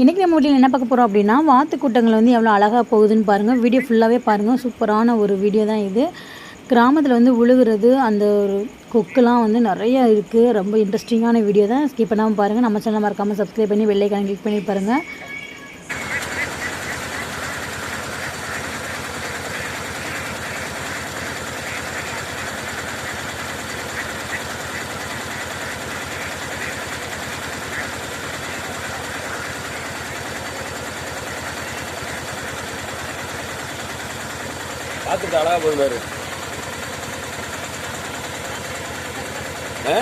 இன்றைக்கி நம்ம வீட்டில் என்ன பார்க்க போகிறோம் அப்படின்னா வாத்து கூட்டங்கள் வந்து எவ்வளோ அழகாக போகுதுன்னு பாருங்கள் வீடியோ ஃபுல்லாகவே பாருங்கள் சூப்பரான ஒரு வீடியோ தான் இது. கிராமத்தில் வந்து உழுகுறது அந்த ஒரு கொக்குலாம் வந்து நிறைய இருக்குது ரொம்ப இன்ட்ரெஸ்டிங்கான வீடியோ தான். ஸ்கிப் பண்ணாமல் பாருங்கள் நம்ம சேனல் மறக்காமல் சப்ஸ்கிரைப் பண்ணி வெள்ளைக்கான கிளிக் பண்ணி பாருங்கள் பார்த்துட்டு அழகாக போகுது ஆ?